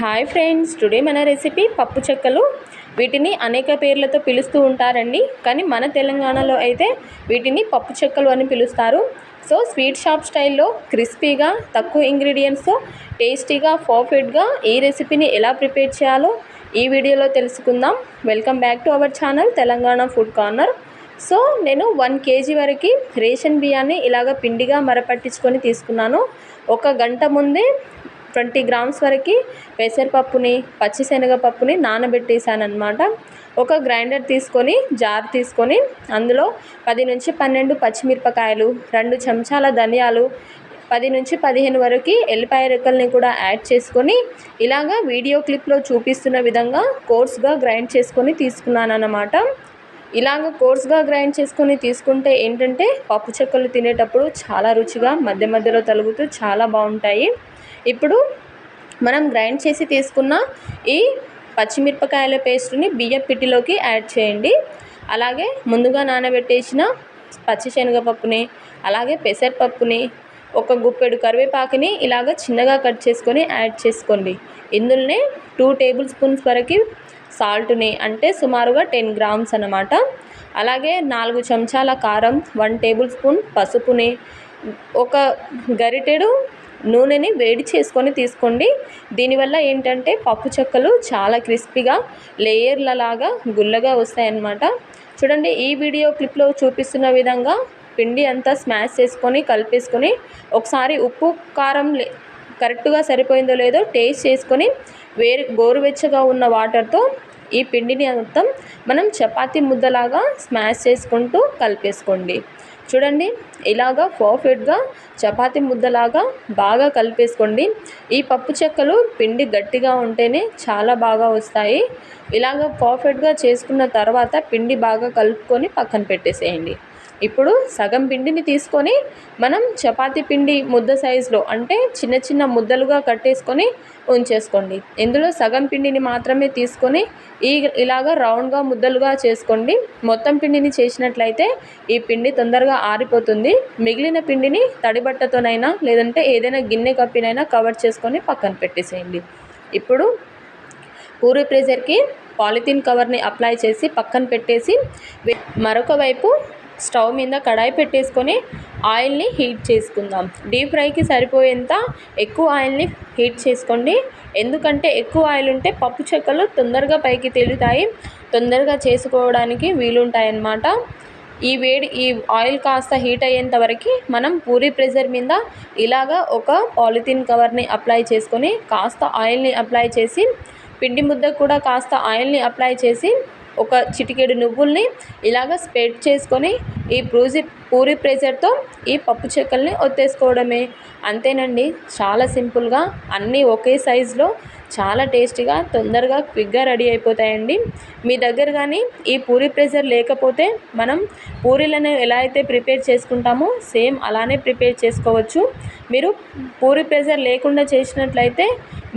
Hi friends today మన recipe పప్పు చెక్కలు. వీటిని అనేక పేర్లతో పిలుస్తూ ఉంటారండి. కానీ మన తెలంగాణలో అయితే వీటిని పప్పు చెక్కలు అని పిలుస్తారు. సో స్వీట్ షాప్ స్టైల్లో క్రిస్పీగా తక్కువ ఇంగ్రీడియంట్స్తో టేస్టీగా పర్ఫెక్ట్గా ఈ రెసిపీని ఎలా ప్రిపేర్ చేయాలో ఈ వీడియోలో తెలుసుకుందాం. Welcome back to our channel Telangana food corner. So నేను వన్ కేజీ వరకు రేషన్ బియ్యాన్ని ఇలాగ పిండిగా మరపట్టించుకొని తీసుకున్నాను. ఒక గంట ముందే ట్వంటీ గ్రామ్స్ వరకు పెసరపప్పుని పచ్చిశనగపప్పుని నానబెట్టేసాను ఒక గ్రైండర్ తీసుకొని జార్ తీసుకొని అందులో పది నుంచి పన్నెండు పచ్చిమిరపకాయలు రెండు చెంచాల ధనియాలు పది నుంచి పదిహేను వరకు ఎల్లిపాయ రెక్కల్ని కూడా యాడ్ చేసుకొని ఇలాగా వీడియో క్లిప్లో చూపిస్తున్న విధంగా కోర్స్గా గ్రైండ్ చేసుకొని తీసుకున్నాను అన్నమాట ఇలాగ కోర్స్గా గ్రైండ్ చేసుకొని తీసుకుంటే ఏంటంటే పప్పు చెక్కలు తినేటప్పుడు చాలా రుచిగా మధ్య మధ్యలో తలుగుతూ చాలా బాగుంటాయి. ఇప్పుడు మనం గ్రైండ్ చేసి తీసుకున్న ఈ పచ్చిమిరపకాయల పేస్ట్ని బియ్యం పిట్టిలోకి యాడ్ చేయండి. అలాగే ముందుగా నానబెట్టేసిన పచ్చిశనగపప్పుని అలాగే పెసరపప్పుని ఒక గుప్పెడు కరివేపాకుని ఇలాగ చిన్నగా కట్ చేసుకొని యాడ్ చేసుకోండి. ఇందులోనే టూ టేబుల్ స్పూన్స్ వరకు సాల్ట్ని అంటే సుమారుగా టెన్ గ్రామ్స్ అన్నమాట. అలాగే నాలుగు చెంచాల కారం వన్ టేబుల్ స్పూన్ పసుపుని ఒక గరిటెడు నూనెని వేడి చేసుకొని తీసుకోండి. దీనివల్ల ఏంటంటే పప్పు చెక్కలు చాలా క్రిస్పీగా లేయర్ల లాగా గుల్లగా వస్తాయన్నమాట. చూడండి ఈ వీడియో క్లిప్లో చూపిస్తున్న విధంగా పిండి అంతా స్మాష్ చేసుకొని కలిపేసుకొని ఒకసారి ఉప్పు కారం కరెక్ట్గా సరిపోయిందో లేదో టేస్ట్ చేసుకొని వేరు గోరువెచ్చగా ఉన్న వాటర్తో ఈ పిండిని మొత్తం మనం చపాతీ ముద్దలాగా స్మాష్ చేసుకుంటూ కలిపేసుకోండి. చూడండి ఇలాగా పర్ఫెక్ట్గా చపాతి ముద్దలాగా బాగా కలిపేసుకోండి. ఈ పప్పు చెక్కలు పిండి గట్టిగా ఉంటేనే చాలా బాగా వస్తాయి. ఇలాగ పర్ఫెక్ట్గా చేసుకున్న తర్వాత పిండి బాగా కలుపుకొని పక్కన పెట్టేసేయండి. ఇప్పుడు సగం పిండిని తీసుకొని మనం చపాతీ పిండి ముద్ద సైజులో అంటే చిన్న చిన్న ముద్దలుగా కట్టేసుకొని ఉంచేసుకోండి. ఇందులో సగం పిండిని మాత్రమే తీసుకొని ఈ ఇలాగా రౌండ్గా ముద్దలుగా చేసుకోండి. మొత్తం పిండిని చేసినట్లయితే ఈ పిండి తొందరగా ఆరిపోతుంది. మిగిలిన పిండిని తడిబట్టతోనైనా లేదంటే ఏదైనా గిన్నె కప్పినైనా కవర్ చేసుకొని పక్కన పెట్టేసేయండి. ఇప్పుడు పూరి ప్రెజర్కి పాలిథిన్ కవర్ని అప్లై చేసి పక్కన పెట్టేసి మరొక వైపు స్టవ్ మీద కడాయి పెట్టేసుకొని ఆయిల్ని హీట్ చేసుకుందాం. డీప్ ఫ్రైకి సరిపోయేంత ఎక్కువ ఆయిల్ని హీట్ చేసుకోండి. ఎందుకంటే ఎక్కువ ఆయిల్ ఉంటే పప్పు చెక్కలు తొందరగా పైకి తేలుతాయి. తొందరగా చేసుకోవడానికి వీలుంటాయన్నమాట. ఈ వేడి ఈ ఆయిల్ కాస్త హీట్ అయ్యేంత వరకు మనం పూరి ప్రెజర్ మీద ఇలాగా ఒక పాలిథిన్ కవర్ని అప్లై చేసుకొని కాస్త ఆయిల్ని అప్లై చేసి పిండి ముద్దకు కూడా కాస్త ఆయిల్ని అప్లై చేసి ఒక చిటికెడు నువ్వుల్ని ఇలాగ స్ప్రెడ్ చేసుకొని ఈ ప్రూజి పూరి ప్రెజర్తో ఈ పప్పు చెక్కల్ని ఒత్తేసుకోవడమే. అంతేనండి చాలా సింపుల్గా అన్నీ ఒకే సైజులో చాలా టేస్టీగా తొందరగా క్విక్గా రెడీ అయిపోతాయండి. మీ దగ్గర కానీ ఈ పూరి ప్రెజర్ లేకపోతే మనం పూరీలను ఎలా అయితే ప్రిపేర్ చేసుకుంటామో సేమ్ అలానే ప్రిపేర్ చేసుకోవచ్చు. మీరు పూరి ప్రెజర్ లేకుండా చేసినట్లయితే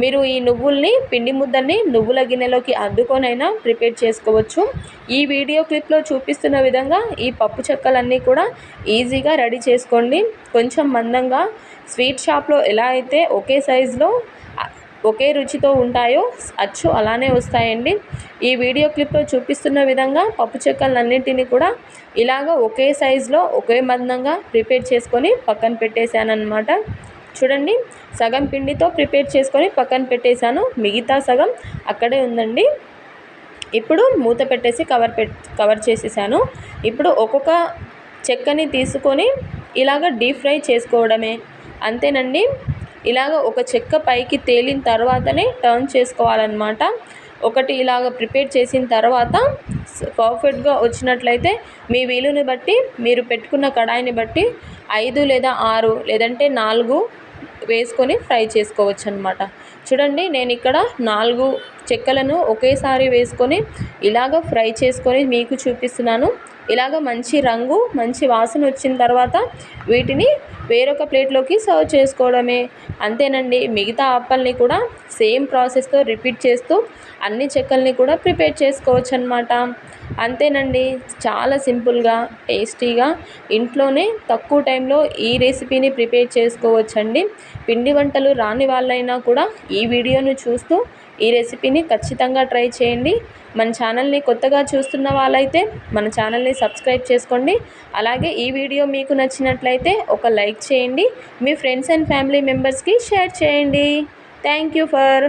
మీరు ఈ నువ్వుల్ని పిండి ముద్దల్ని నువ్వుల గిన్నెలోకి అద్దుకొనైనా ప్రిపేర్ చేసుకోవచ్చు. ఈ వీడియో క్లిప్లో చూపిస్తున్న విధంగా ఈ పప్పు చెక్కలన్నీ కూడా ఈజీగా రెడీ చేసుకోండి. కొంచెం మందంగా స్వీట్ షాప్లో ఎలా అయితే ఒకే సైజులో ఒకే రుచితో ఉంటాయో అచ్చు అలానే వస్తాయండి. ఈ వీడియో క్లిప్లో చూపిస్తున్న విధంగా పప్పు చెక్కలన్నింటినీ కూడా ఇలాగ ఒకే సైజులో ఒకే మందంగా ప్రిపేర్ చేసుకొని పక్కన పెట్టేశాను చూడండి సగం పిండితో ప్రిపేర్ చేసుకొని పక్కన పెట్టేశాను. మిగతా సగం అక్కడే ఉందండి. ఇప్పుడు మూత పెట్టేసి కవర్ పెట్ కవర్ చేసేసాను. ఇప్పుడు ఒక్కొక్క చెక్కని తీసుకొని ఇలాగ డీప్ ఫ్రై చేసుకోవడమే. అంతేనండి. ఇలాగ ఒక చెక్క పైకి తేలిన తర్వాతనే టర్న్ చేసుకోవాలన్నమాట. ఒకటి ఇలాగ ప్రిపేర్ చేసిన తర్వాత పర్ఫెక్ట్గా వచ్చినట్లయితే మీ వీలుని బట్టి మీరు పెట్టుకున్న కడాయిని బట్టి ఐదు లేదా ఆరు లేదంటే నాలుగు వేసుకొని ఫ్రై చేసుకోవచ్చు అనమాట చూడండి నేను ఇక్కడ నాలుగు చెక్కలను ఒకేసారి వేసుకొని ఇలాగ ఫ్రై చేసుకొని మీకు చూపిస్తున్నాను. ఇలాగ మంచి రంగు మంచి వాసన వచ్చిన తర్వాత వీటిని వేరొక ప్లేట్లోకి సర్వ్ చేసుకోవడమే. అంతేనండి మిగతా అప్పల్ని కూడా సేమ్ ప్రాసెస్తో రిపీట్ చేస్తూ అన్ని చెక్కల్ని కూడా ప్రిపేర్ చేసుకోవచ్చు అనమాట అంతేనండి చాలా సింపుల్గా టేస్టీగా ఇంట్లోనే తక్కువ టైంలో ఈ రెసిపీని ప్రిపేర్ చేసుకోవచ్చండి. పిండి వంటలు రాని వాళ్ళైనా కూడా ఈ వీడియోను చూస్తూ ఈ రెసిపీని ఖచ్చితంగా ట్రై చేయండి. మన ఛానల్ని కొత్తగా చూస్తున్న వాళ్ళైతే మన ఛానల్ని సబ్స్క్రైబ్ చేసుకోండి. అలాగే ఈ వీడియో మీకు నచ్చినట్లయితే ఒక లైక్ చేయండి. మీ ఫ్రెండ్స్ అండ్ ఫ్యామిలీ మెంబర్స్కి షేర్ చేయండి. Thank you for